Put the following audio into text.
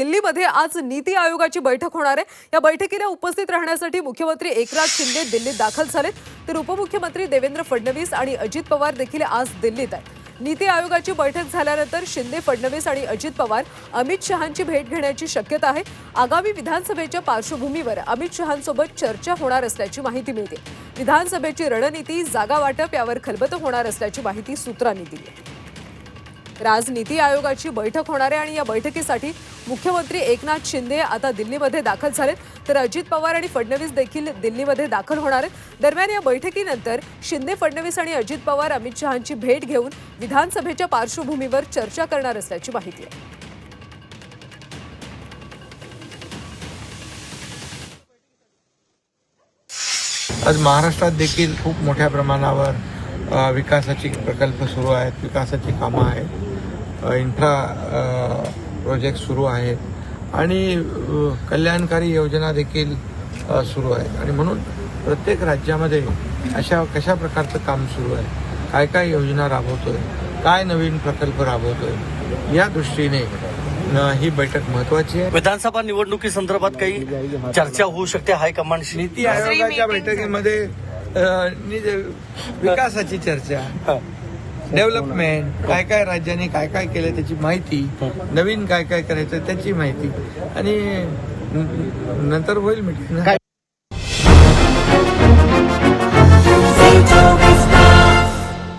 दिल्लीमध्ये आज नीती आयोगाची बैठक होणार आहे. या बैठकीला उपस्थित राहण्यासाठी मुख्यमंत्री एकनाथ शिंदे दिल्लीत दाखल झालेत. तर उपमुख्यमंत्री देवेंद्र फडणवीस आणि अजित पवार देखील आज दिल्लीत आहेत. नीती आयोगाची बैठक झाल्यानंतर शिंदे फडणवीस आणि अजित पवार अमित शहांची भेट घेण्याची शक्यता आहे. आगामी विधानसभेच्या पार्श्वभूमीवर अमित शहांसोबत चर्चा होणार असल्याची माहिती मिळते. विधानसभेची रणनीती जागा वाटप यावर खलबत होणार असल्याची माहिती सूत्रांनी दिली आहे. आज नीती आयोगाची बैठक होणार आहे आणि या बैठकीसाठी मुख्यमंत्री एकनाथ शिंदे आता दिल्लीमध्ये दाखल झालेत. तर अजित पवार आणि फडणवीस देखील दिल्लीमध्ये दाखल होणार आहेत. दरम्यान या बैठकीनंतर शिंदे फडणवीस आणि अजित पवार अमित शहांची भेट घेऊन विधानसभेच्या पार्श्वभूमीवर चर्चा करणार असल्याची माहिती आहे. आज महाराष्ट्रात देखील खूप मोठ्या प्रमाणावर विकासाची प्रकल्प सुरू आहेत विकासाची कामं आहेत. इन्फ्रा प्रोजेक्ट सुरू आहेत. आणि कल्याणकारी योजना देखील सुरू आहेत आणि म्हणून प्रत्येक राज्यामध्ये अशा कशा प्रकारचं काम सुरू आहे? काय काय योजना राबवतोय? काय नवीन प्रकल्प राबवतोय? या दृष्टीने ही बैठक महत्वाची आहे. विधानसभा निवडणुकीसंदर्भात काही चर्चा होऊ शकते हायकमांडशी नीती आयोगाच्या बैठकीमध्ये विकासाची चर्चा. डेव्हलपमेंट काय काय राज्याने काय काय केलं त्याची माहिती नवीन काय काय करायचं त्याची माहिती. आणि नंतर होईल मिटिंग